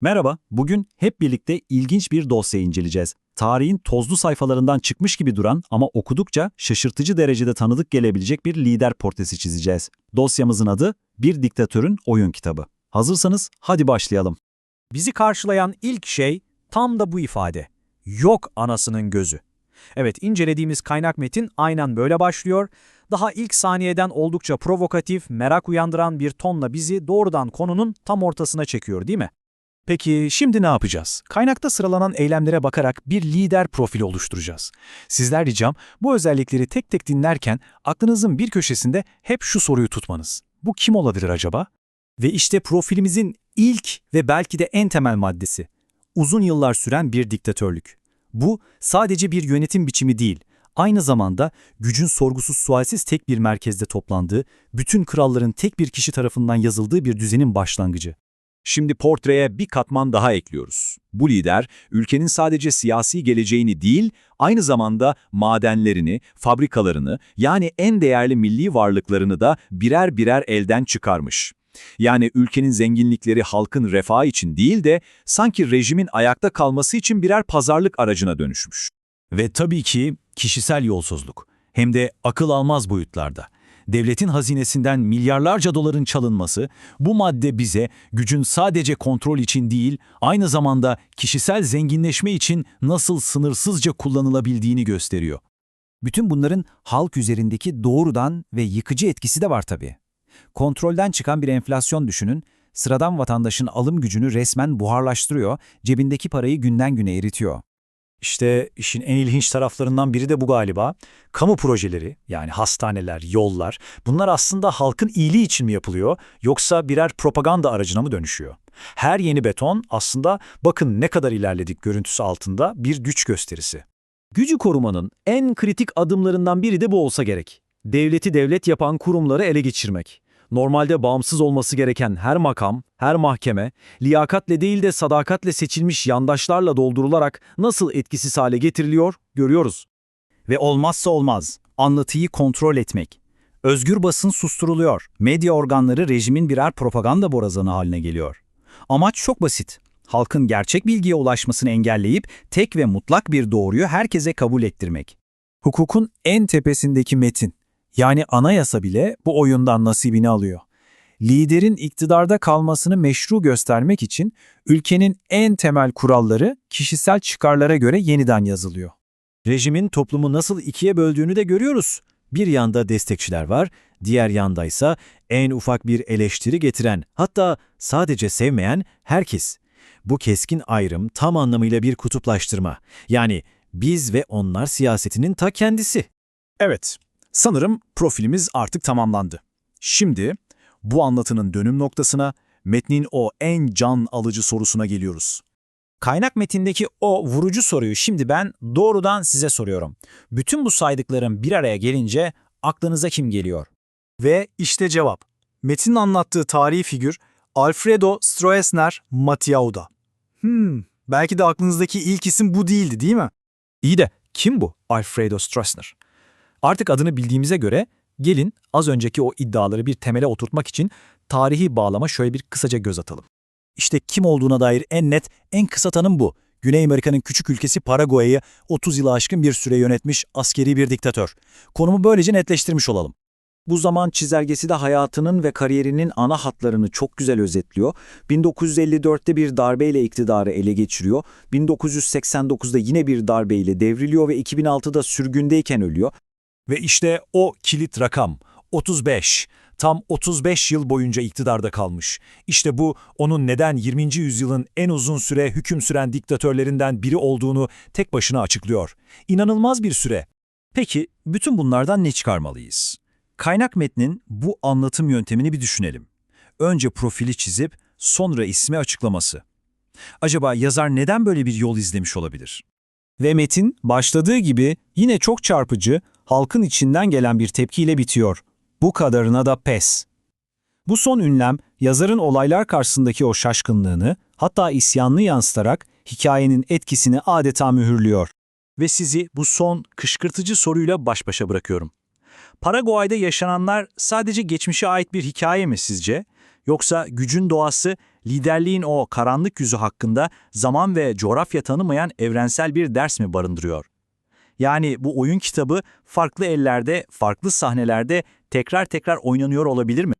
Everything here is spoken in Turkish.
Merhaba, bugün hep birlikte ilginç bir dosya inceleyeceğiz. Tarihin tozlu sayfalarından çıkmış gibi duran ama okudukça şaşırtıcı derecede tanıdık gelebilecek bir lider portresi çizeceğiz. Dosyamızın adı Bir Diktatörün Oyun Kitabı. Hazırsanız hadi başlayalım. Bizi karşılayan ilk şey tam da bu ifade. Yok anasının gözü. Evet, incelediğimiz kaynak metin aynen böyle başlıyor. Daha ilk saniyeden oldukça provokatif, merak uyandıran bir tonla bizi doğrudan konunun tam ortasına çekiyor değil mi? Peki şimdi ne yapacağız? Kaynakta sıralanan eylemlere bakarak bir lider profili oluşturacağız. Sizler ricam bu özellikleri tek tek dinlerken aklınızın bir köşesinde hep şu soruyu tutmanız. Bu kim olabilir acaba? Ve işte profilimizin ilk ve belki de en temel maddesi. Uzun yıllar süren bir diktatörlük. Bu sadece bir yönetim biçimi değil, aynı zamanda gücün sorgusuz sualsiz tek bir merkezde toplandığı, bütün kralların tek bir kişi tarafından yazıldığı bir düzenin başlangıcı. Şimdi portreye bir katman daha ekliyoruz. Bu lider, ülkenin sadece siyasi geleceğini değil, aynı zamanda madenlerini, fabrikalarını, yani en değerli milli varlıklarını da birer birer elden çıkarmış. Yani ülkenin zenginlikleri halkın refahı için değil de sanki rejimin ayakta kalması için birer pazarlık aracına dönüşmüş. Ve tabii ki kişisel yolsuzluk. Hem de akıl almaz boyutlarda. Devletin hazinesinden milyarlarca doların çalınması, bu madde bize gücün sadece kontrol için değil, aynı zamanda kişisel zenginleşme için nasıl sınırsızca kullanılabildiğini gösteriyor. Bütün bunların halk üzerindeki doğrudan ve yıkıcı etkisi de var tabii. Kontrolden çıkan bir enflasyon düşünün, sıradan vatandaşın alım gücünü resmen buharlaştırıyor, cebindeki parayı günden güne eritiyor. İşte işin en ilginç taraflarından biri de bu galiba. Kamu projeleri yani hastaneler, yollar bunlar aslında halkın iyiliği için mi yapılıyor yoksa birer propaganda aracına mı dönüşüyor? Her yeni beton aslında bakın ne kadar ilerledik görüntüsü altında bir güç gösterisi. Gücü korumanın en kritik adımlarından biri de bu olsa gerek. Devleti devlet yapan kurumları ele geçirmek. Normalde bağımsız olması gereken her makam, her mahkeme, liyakatle değil de sadakatle seçilmiş yandaşlarla doldurularak nasıl etkisiz hale getiriliyor görüyoruz. Ve olmazsa olmaz, anlatıyı kontrol etmek. Özgür basın susturuluyor, medya organları rejimin birer propaganda borazanı haline geliyor. Amaç çok basit. Halkın gerçek bilgiye ulaşmasını engelleyip tek ve mutlak bir doğruyu herkese kabul ettirmek. Hukukun en tepesindeki metin, yani anayasa bile bu oyundan nasibini alıyor. Liderin iktidarda kalmasını meşru göstermek için ülkenin en temel kuralları kişisel çıkarlara göre yeniden yazılıyor. Rejimin toplumu nasıl ikiye böldüğünü de görüyoruz. Bir yanda destekçiler var, diğer yandaysa en ufak bir eleştiri getiren, hatta sadece sevmeyen herkes. Bu keskin ayrım tam anlamıyla bir kutuplaştırma. Yani biz ve onlar siyasetinin ta kendisi. Evet, sanırım profilimiz artık tamamlandı. Şimdi bu anlatının dönüm noktasına, metnin o en can alıcı sorusuna geliyoruz. Kaynak metindeki o vurucu soruyu şimdi ben doğrudan size soruyorum. Bütün bu saydıklarım bir araya gelince aklınıza kim geliyor? Ve işte cevap. Metin anlattığı tarihi figür Alfredo Stroessner Matiauda. Hmm, belki de aklınızdaki ilk isim bu değildi değil mi? İyi de kim bu Alfredo Stroessner? Artık adını bildiğimize göre gelin az önceki o iddiaları bir temele oturtmak için tarihi bağlama şöyle bir kısaca göz atalım. İşte kim olduğuna dair en net, en kısa tanım bu. Güney Amerika'nın küçük ülkesi Paraguay'ı 30 yılı aşkın bir süre yönetmiş askeri bir diktatör. Konumu böylece netleştirmiş olalım. Bu zaman çizelgesi de hayatının ve kariyerinin ana hatlarını çok güzel özetliyor. 1954'te bir darbeyle iktidarı ele geçiriyor. 1989'da yine bir darbeyle devriliyor ve 2006'da sürgündeyken ölüyor. Ve işte o kilit rakam, 35. Tam 35 yıl boyunca iktidarda kalmış. İşte bu onun neden 20. yüzyılın en uzun süre hüküm süren diktatörlerinden biri olduğunu tek başına açıklıyor. İnanılmaz bir süre. Peki bütün bunlardan ne çıkarmalıyız? Kaynak metnin bu anlatım yöntemini bir düşünelim. Önce profili çizip sonra ismi açıklaması. Acaba yazar neden böyle bir yol izlemiş olabilir? Ve metin başladığı gibi yine çok çarpıcı, halkın içinden gelen bir tepkiyle bitiyor. Bu kadarına da pes. Bu son ünlem yazarın olaylar karşısındaki o şaşkınlığını, hatta isyanını yansıtarak hikayenin etkisini adeta mühürlüyor. Ve sizi bu son kışkırtıcı soruyla baş başa bırakıyorum. Paraguay'da yaşananlar sadece geçmişe ait bir hikaye mi sizce? Yoksa gücün doğası, liderliğin o karanlık yüzü hakkında zaman ve coğrafya tanımayan evrensel bir ders mi barındırıyor? Yani bu oyun kitabı farklı ellerde, farklı sahnelerde tekrar tekrar oynanıyor olabilir mi?